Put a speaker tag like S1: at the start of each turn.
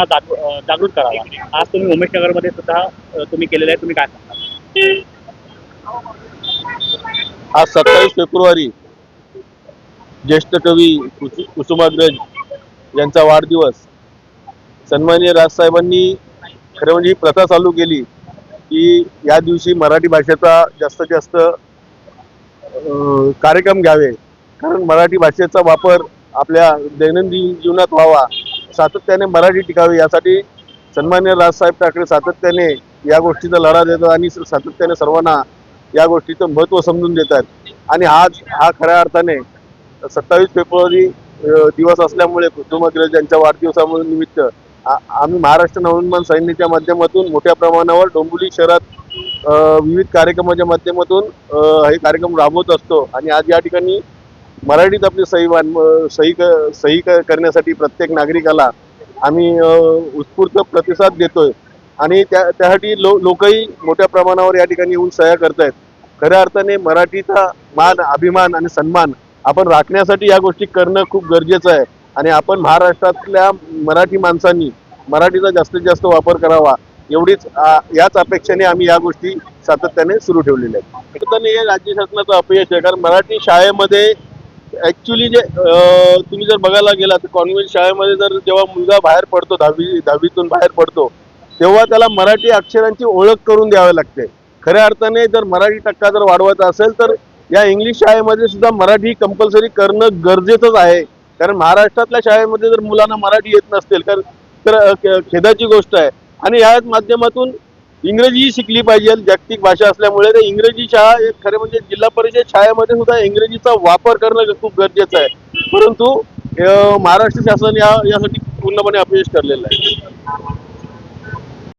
S1: जागृत करावा आज तुम्ही उमेश नगरमध्ये सुद्धा तुम्ही केलेलं आहे तुम्ही काय सांगता
S2: आज सत्तावीस फेब्रुवारी ज्येष्ठ कवी कुसु- कुसुमाग्रज यांचा वाढदिवस. सन्माननीय राजसाहेबांनी खरं म्हणजे ही प्रथा चालू केली की या दिवशी मराठी भाषेचा जास्तीत जास्त कार्यक्रम घ्यावे. कारण मराठी भाषेचा वापर आपल्या दैनंदिन जीवनात व्हावा. सातत्याने मराठी टिकावी यासाठी सन्मान्य राजसाहेब ठाकरे सातत्याने या गोष्टीचा लढा देतात आणि सातत्याने सर्वांना या गोष्टीचं महत्त्व समजून देतात. आणि आज हा खऱ्या अर्थाने सत्तावीस फेब्रुवारी दिवस असल्यामुळे कुसुमाग्रज यांच्या वाढदिवसामुळे निमित्त आम्ही महाराष्ट्र नवनिर्माण सैन्याच्या माध्यमातून मोठ्या प्रमाणावर डोंबिवली शहरात विविध कार्यक्रमाच्या माध्यमातून हे कार्यक्रम राबवत असतो. आणि आज या ठिकाणी मराठीत आपली सही वान सही क- सही क- करण्यासाठी प्रत्येक नागरिकाला आम्ही उत्स्फूर्त प्रतिसाद देतोय. आणि त्या त्यासाठी लो लोकही मोठ्या प्रमाणावर या ठिकाणी येऊन सह्या करतायत. खऱ्या अर्थाने मराठीचा मान अभिमान आणि सन्मान आपण राखण्यासाठी या गोष्टी करणं खूप गरजेचं आहे. आणि आपण महाराष्ट्रातल्या मराठी माणसांनी मराठीचा जास्तीत जास्त वापर करावा. एवढीच याच अपेक्षेने आम्ही या गोष्टी सातत्याने सुरू ठेवलेल्या आहेत. हे राज्य शासनाचं अपयश आहे. कारण मराठी शाळेमध्ये ॲक्च्युली जे तुम्ही जर बघायला गेला तर कॉन्व्हेंट शाळेमध्ये जर जेव्हा मुलगा बाहेर पडतो दहावी दहावीतून बाहेर पडतो तेव्हा त्याला मराठी अक्षरांची ओळख करून द्यावी लागते. खऱ्या अर्थाने जर मराठी टक्का जर वाढवायचा असेल तर या इंग्लिश शाळेमध्ये सुद्धा मराठी कंपल्सरी करणं गरजेचंच आहे. कारण महाराष्ट्रातल्या शाळेमध्ये जर मुलांना मराठी येत नसतील तर तर खेदाची गोष्ट आहे. आणि या माध्यमातून इंग्रजी शिकली पाहिजे जागतिक भाषा असल्यामुळे तर इंग्रजी शाळा एक खरे म्हणजे जिल्हा परिषद शाळेमध्ये सुद्धा इंग्रजीचा वापर करणं खूप गरजेचं आहे. परंतु महाराष्ट्र शासन या यासाठी पूर्णपणे अपयश ठरलेलं आहे.